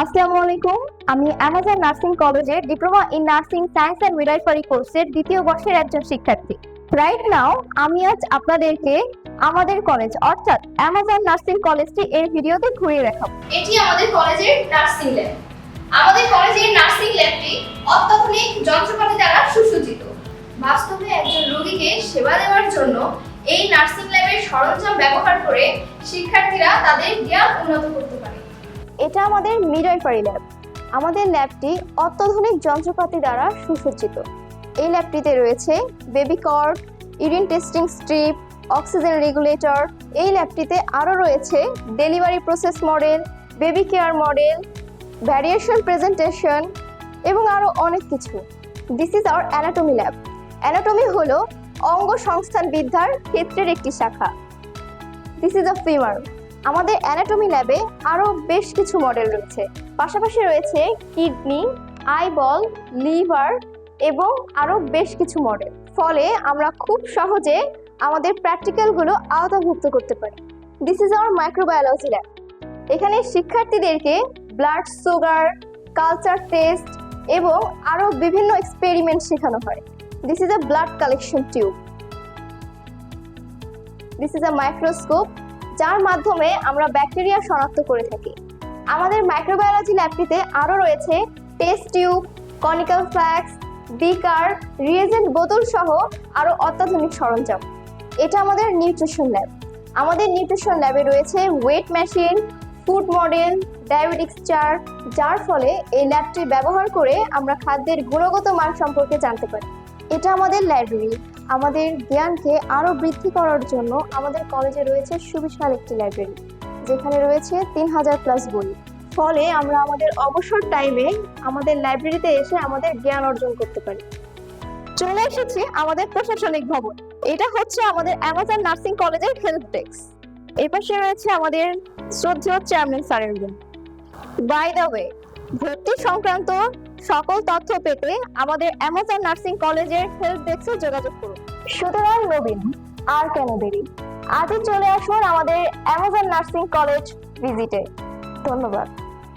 আসসালামু আলাইকুম। আমি অ্যামাজন নার্সিং কলেজের diploma in nursing science and কোর্সের দ্বিতীয় বর্ষের একজন শিক্ষার্থী। রাইট নাও আমি আজ আপনাদেরকে আমাদের কলেজ, অর্থাৎ অ্যামাজন নার্সিং কলেজটি এর ভিডিওতে ঘুরিয়ে দেখাবো। এটি আমাদের কলেজের নার্সিং ল্যাব। আমাদের কলেজের নার্সিং ল্যাবটি অত্যাধুনিক যন্ত্রপাতি দ্বারা সুসজ্জিত। বাস্তবে একজন রোগীকে সেবা দেওয়ার জন্য এই নার্সিং ল্যাবের সরঞ্জাম ব্যবহার করে শিক্ষার্থীরা তাদের জ্ঞান উন্নত করতে পারে। এটা আমাদের মিডওয়াইফারি ল্যাব আমাদের ল্যাবটি অত্যাধুনিক যন্ত্রপাতি দ্বারা সুসজ্জিত। এই ল্যাবটিতে রয়েছে baby cord urine testing strip oxygen regulator এই ল্যাবটিতে আরও রয়েছে delivery process model baby care model variation presentation এবং আরও অনেক কিছু। This is our anatomy lab anatomy হলো অঙ্গ সংস্থান বিদ্যার ক্ষেত্রের একটি শাখা। দিস ইজ আ ফিমার আমাদের অ্যানাটমি ল্যাবে আরও বেশ কিছু মডেল রয়েছে। পাশাপাশি রয়েছে কিডনি আইবল লিভার এবং আরও বেশ কিছু মডেল ফলে আমরা খুব সহজে আমাদের প্র্যাকটিক্যালগুলো আওতাভুক্ত করতে পারি। This is our microbiology lab এখানে শিক্ষার্থীদেরকে ব্লাড সুগার কালচার টেস্ট এবং আরও বিভিন্ন এক্সপেরিমেন্ট শেখানো হয়। This is a blood collection tube this is a microscope যার মাধ্যমে আমরা ব্যাকটেরিয়া শনাক্ত করে থাকি। আমাদের মাইক্রোবায়োলজি ল্যাবটিতে আরও রয়েছে test tube conical flask beaker reagent বোতল সহ আরও অত্যাধুনিক সরঞ্জাম। এটা আমাদের নিউট্রিশন ল্যাব আমাদের নিউট্রিশন ল্যাবে রয়েছে weight machine food model diabetics chart যার ফলে এই ল্যাবটি ব্যবহার করে আমরা খাদ্যের গুণগত মান সম্পর্কে জানতে পারি। এটা আমাদের লাইব্রেরি আমাদের জ্ঞানকে আরও বৃদ্ধি করার জন্য আমাদের কলেজে রয়েছে সুবিশাল একটি লাইব্রেরি যেখানে রয়েছে তিন হাজার প্লাস বই। ফলে আমরা আমাদের অবসর টাইমে আমাদের লাইব্রেরিতে এসে আমাদের জ্ঞান অর্জন করতে পারি। চলে এসেছি আমাদের প্রশাসনিক ভবন। এটা হচ্ছে আমাদের অ্যামাজন নার্সিং কলেজের হেল্প ডেস্ক এই পাশে রয়েছে আমাদের শ্রদ্ধেয় চেয়ারম্যান স্যারের বাই দ্য ওয়ে ভর্তি সংক্রান্ত সকল তথ্য পেতে আমাদের অ্যামাজন নার্সিং কলেজের হেল্প ডেস্কে যোগাযোগ করুন। সুতরাং নবীন, আর কেন দেরি? আজই চলে আসুন আমাদের অ্যামাজন নার্সিং কলেজ ভিজিটে ধন্যবাদ।